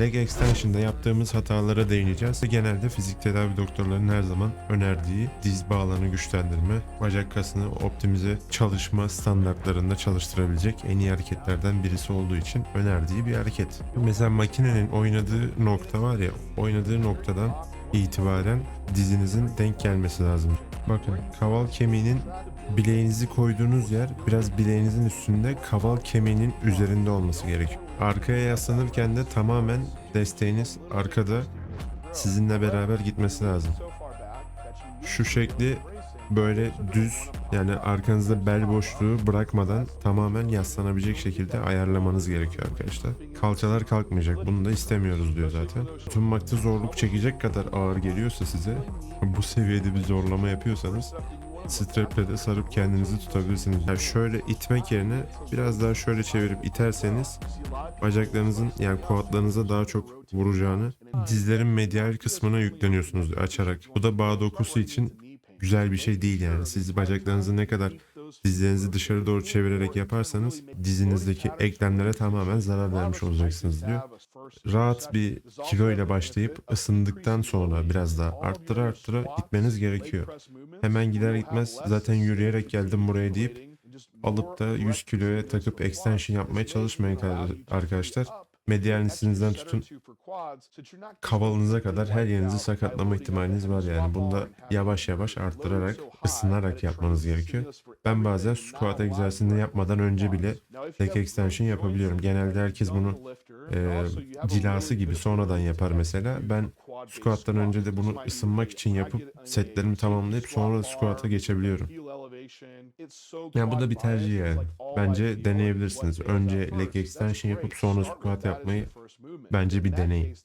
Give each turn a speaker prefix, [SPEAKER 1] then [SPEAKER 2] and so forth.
[SPEAKER 1] Leg extension'da yaptığımız hatalara değineceğiz. Genelde fizik tedavi doktorlarının her zaman önerdiği diz bağlarını güçlendirme, bacak kasını optimize çalışma standartlarında çalıştırabilecek en iyi hareketlerden birisi olduğu için önerdiği bir hareket. Mesela makinenin oynadığı nokta var ya, oynadığı noktadan itibaren dizinizin denk gelmesi lazım. Bakın kaval kemiğinin bileğinizi koyduğunuz yer biraz bileğinizin üstünde kaval kemiğinin üzerinde olması gerekiyor. Arkaya yaslanırken de tamamen desteğiniz arkada sizinle beraber gitmesi lazım. Şu şekli böyle düz yani arkanızda bel boşluğu bırakmadan tamamen yaslanabilecek şekilde ayarlamanız gerekiyor arkadaşlar. Kalçalar kalkmayacak. Bunu da istemiyoruz diyor zaten. Tutunmakta zorluk çekecek kadar ağır geliyorsa size bu seviyede bir zorlama yapıyorsanız straple de sarıp kendinizi tutabilirsiniz. Yani şöyle itmek yerine biraz daha şöyle çevirip iterseniz bacaklarınızın yani kuatlarınıza daha çok vuracağını dizlerin medial kısmına yükleniyorsunuz açarak. Bu da bağ dokusu için güzel bir şey değil yani. Siz bacaklarınızı ne kadar dizlerinizi dışarı doğru çevirerek yaparsanız dizinizdeki eklemlere tamamen zarar vermiş olacaksınız diyor. Rahat bir kilo ile başlayıp ısındıktan sonra biraz daha arttıra arttıra gitmeniz gerekiyor. Hemen gider gitmez zaten yürüyerek geldim buraya deyip alıp da 100 kiloya takıp extension yapmaya çalışmayın arkadaşlar. Medialisinizden tutun kavalınıza kadar her yerinizi sakatlama ihtimaliniz var yani. Bunda yavaş yavaş arttırarak, ısınarak yapmanız gerekiyor. Ben bazen squat egzersizini yapmadan önce bile leg extension yapabiliyorum. Genelde herkes bunu e, cilası gibi sonradan yapar mesela. Ben squat'tan önce de bunu ısınmak için yapıp setlerimi tamamlayıp sonra squat'a geçebiliyorum. Yani bu da bir tercih yani. Bence deneyebilirsiniz. Önce leg extension yapıp sonra squat yapmayı bence bir deneyin.